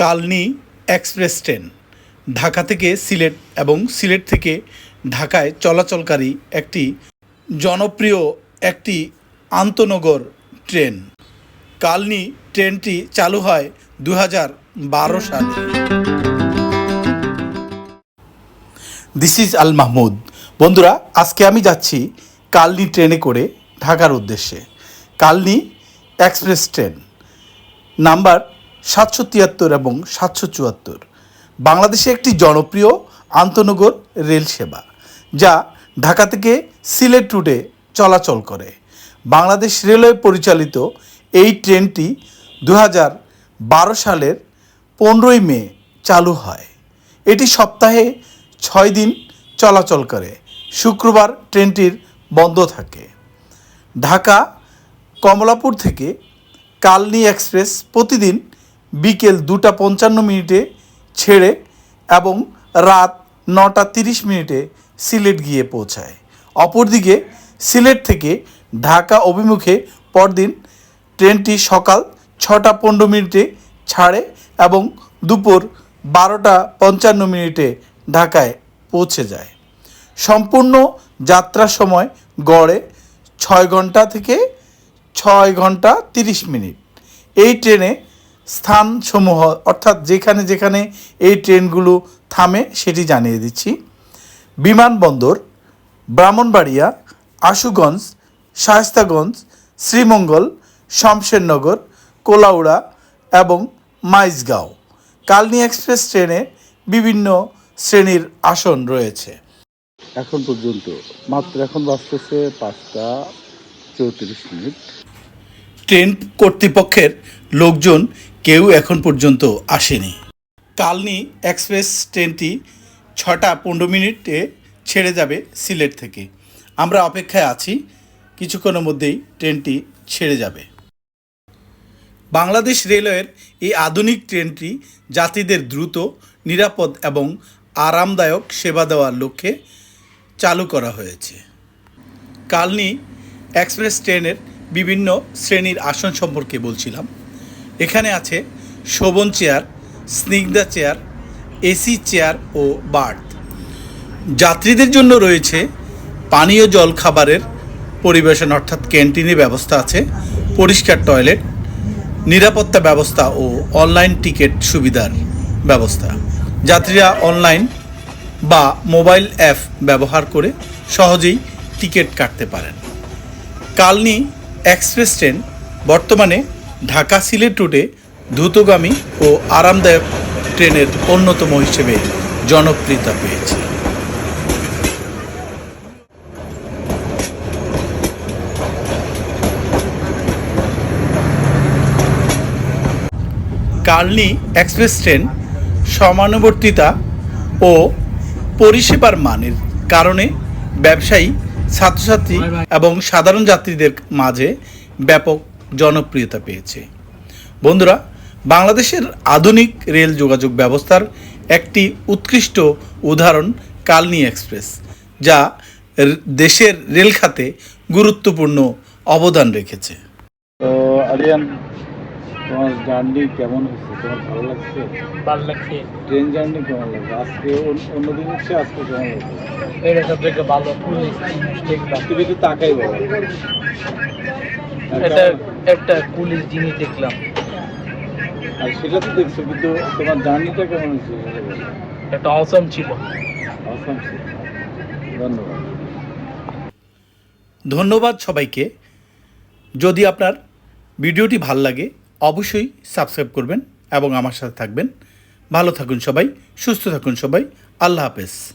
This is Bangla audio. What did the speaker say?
Kalni express train. ঢাকা থেকে সিলেট এবং সিলেট থেকে ঢাকায় চলাচলকারী একটি জনপ্রিয় একটি আন্তনগর ট্রেন। কালনি ট্রেনটি চালু হয় দু বারো সালে। দিস ইজ আল মাহমুদ বন্ধুরা, আজকে আমি যাচ্ছি কালনি ট্রেনে করে ঢাকার উদ্দেশ্যে। Kalni express train. নাম্বার সাতশো তিয়াত্তর এবং সাতশো চুয়াত্তর। বাংলাদেশে একটি জনপ্রিয় আন্তনগর রেল সেবা, যা ঢাকা থেকে সিলেট রুটে চলাচল করে। বাংলাদেশ রেলওয়ে পরিচালিত এই ট্রেনটি দু বারো সালের পনেরোই মে চালু হয়। এটি সপ্তাহে ছয় দিন চলাচল করে। শুক্রবার ট্রেনটির বন্ধ থাকে। ঢাকা কমলাপুর থেকে কালনি এক্সপ্রেস প্রতিদিন বিকেল দুটা পঞ্চান্ন মিনিটে ছেড়ে এবং রাত নটা তিরিশ মিনিটে সিলেট গিয়ে পৌঁছায়। অপরদিকে সিলেট থেকে ঢাকা অভিমুখে পরদিন ট্রেনটি সকাল ছটা পনেরো মিনিটে ছাড়ে এবং দুপুর বারোটা পঞ্চান্ন মিনিটে ঢাকায় পৌঁছে যায়। সম্পূর্ণ যাত্রার সময় গড়ে ছয় ঘণ্টা থেকে ছয় ঘণ্টা তিরিশ মিনিট। এই ট্রেনে স্থানসমূহ অর্থাৎ যেখানে যেখানে এই ট্রেনগুলো থামে সেটি জানিয়ে দিচ্ছি। বিমানবন্দর ব্রাহ্মণবাড়িয়া আশুগঞ্জ শায়েস্তাগঞ্জ শ্রীমঙ্গল শমশেরনগর কোলাউড়া এবং মাইজগাঁও। কালনি এক্সপ্রেস ট্রেনে বিভিন্ন শ্রেণির আসন রয়েছে। এখন পর্যন্ত মাত্র এখন বাজতেছে পাঁচটা চৌত্রিশ মিনিট। ট্রেন কর্তৃপক্ষের লোকজন কেউ এখন পর্যন্ত আসেনি। কালনি এক্সপ্রেস ট্রেনটি ছটা পনেরো মিনিটে ছেড়ে যাবে সিলেট থেকে। আমরা অপেক্ষায় আছি, কিছুক্ষণের মধ্যেই ট্রেনটি ছেড়ে যাবে। বাংলাদেশ রেলওয়ের এই আধুনিক ট্রেনটি যাত্রীদের দ্রুত, নিরাপদ এবং আরামদায়ক সেবা দেওয়ার লক্ষ্যে চালু করা হয়েছে। কালনি এক্সপ্রেস ট্রেনের বিভিন্ন শ্রেণির আসন সম্পর্কে বলছিলাম। এখানে আছে শোভন চেয়ার, স্নিগ্ধা চেয়ার এসি চেয়ার ও বার্থ। যাত্রীদের জন্য রয়েছে পানীয় জল খাবারের পরিবেশন, অর্থাৎ ক্যান্টিনের ব্যবস্থা আছে, পরিষ্কার টয়লেট, নিরাপত্তা ব্যবস্থা ও অনলাইন টিকিট সুবিধার ব্যবস্থা। যাত্রীরা অনলাইন বা মোবাইল অ্যাপ ব্যবহার করে সহজেই টিকিট কাটতে পারেন। কালনি এক্সপ্রেস ট্রেন বর্তমানে ঢাকা সিলেট রুটে দ্রুতগামী ও আরামদায়ক ট্রেনের অন্যতম হিসেবে জনপ্রিয়তা পেয়েছে। কালনি এক্সপ্রেস ট্রেন সমানুবর্তিতা ও পরিষেবার মানের কারণে ব্যবসায়ী ছাত্রছাত্রী এবং সাধারণ যাত্রীদের মাঝে ব্যাপক জনপ্রিয়তা পেয়েছে। বন্ধুরা বাংলাদেশের আধুনিক রেল যোগাযোগ ব্যবস্থার একটি উৎকৃষ্ট উদাহরণ কালনি এক্সপ্রেস যা দেশের রেল খাতে গুরুত্বপূর্ণ অবদান রেখেছে। তো আরিয়ান তোমার জার্নি কেমন হয়েছে? তোমার ভালো লাগছে? ভালো লাগছে। ট্রেন জার্নি কেমন লাগছে? আজকে অন্য- হচ্ছে আজকে কেমন লাগছে? এটা সব থেকে ভালো। তুমি একটু তাকাই বলো। এটা একটা পুলিশ জিনিস দেখলাম। আর সেটা তো দেখছ কিন্তু তোমার জার্নিটা কেমন হয়েছে। একটা অসম ছিল। Awesome ছিল। ধন্যবাদ। ধন্যবাদ সবাইকে। যদি আপনার ভিডিওটি ভালো লাগে অবশ্যই সাবস্ক্রাইব করবেন এবং আমার সাথে থাকবেন। ভালো থাকুন সবাই সুস্থ থাকুন সবাই। আল্লাহ হাফেজ।